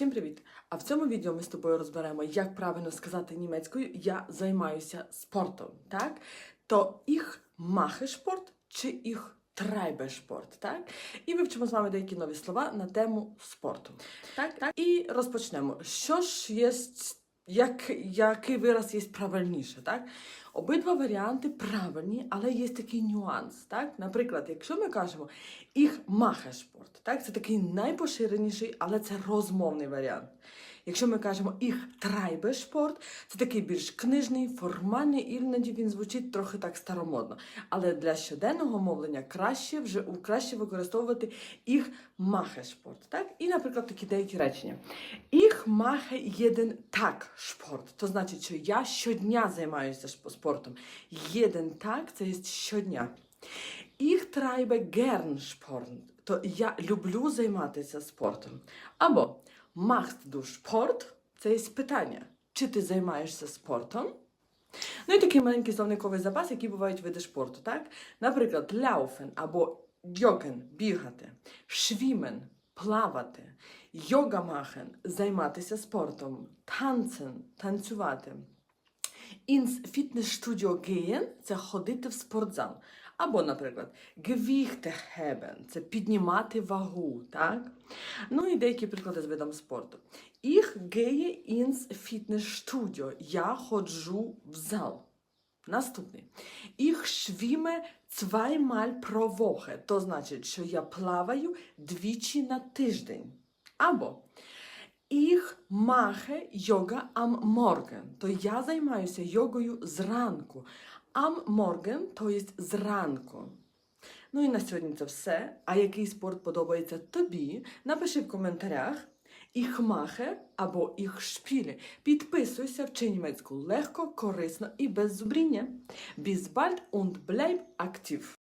Всім привіт! А в цьому відео ми з тобою розберемо, як правильно сказати німецькою я займаюся спортом. Так? То їх махе спорт чи їх трайбешпорт, так? І вивчимо з вами деякі нові слова на тему спорту. Так? так? І розпочнемо. Що ж є, як, який вираз є правильніше, так? Обидва варіанти правильні, але є такий нюанс. Так? Наприклад, якщо ми кажемо їх махешпорт, так? це такий найпоширеніший, але це розмовний варіант. Якщо ми кажемо їх трайбе спорт, це такий більш книжний, формальний, іноді він звучить трохи так старомодно. Але для щоденного мовлення краще вже краще використовувати їх махе спорт. Так? І, наприклад, такі деякі речення. Їх махе єден так спорт. То значить, що я щодня займаюся спортом. Єден так це є щодня. Їх трайбе герн. То я люблю займатися спортом. Або machst du Sport? це є питання. Чи ти займаєшся спортом? Ну і такий маленький словниковий запас, які бувають види спорту, так? Наприклад, ляуфен або дьокен бігати, швімен плавати, йогамахен займатися спортом, танцен танцювати. Ins Fitnessstudio gehen – це ходити в спортзал. Або, наприклад, Gewichte heben – це піднімати вагу, так? Ну і деякі приклади з видом спорту. Ich gehe ins Fitnessstudio. Я ходжу в зал. Наступний. Ich schwimme zweimal pro Woche. То значить, що я плаваю двічі на тиждень. Або Ich mache Yoga am Morgen. То я займаюся йогою зранку. Am Morgen – то є зранку. Ну і на сьогодні це все. А який спорт подобається тобі? Напиши в коментарях. Ich mache або ich spiele. Підписуйся, вчи німецьку легко, корисно і без зубріння. Bis bald und bleib aktiv.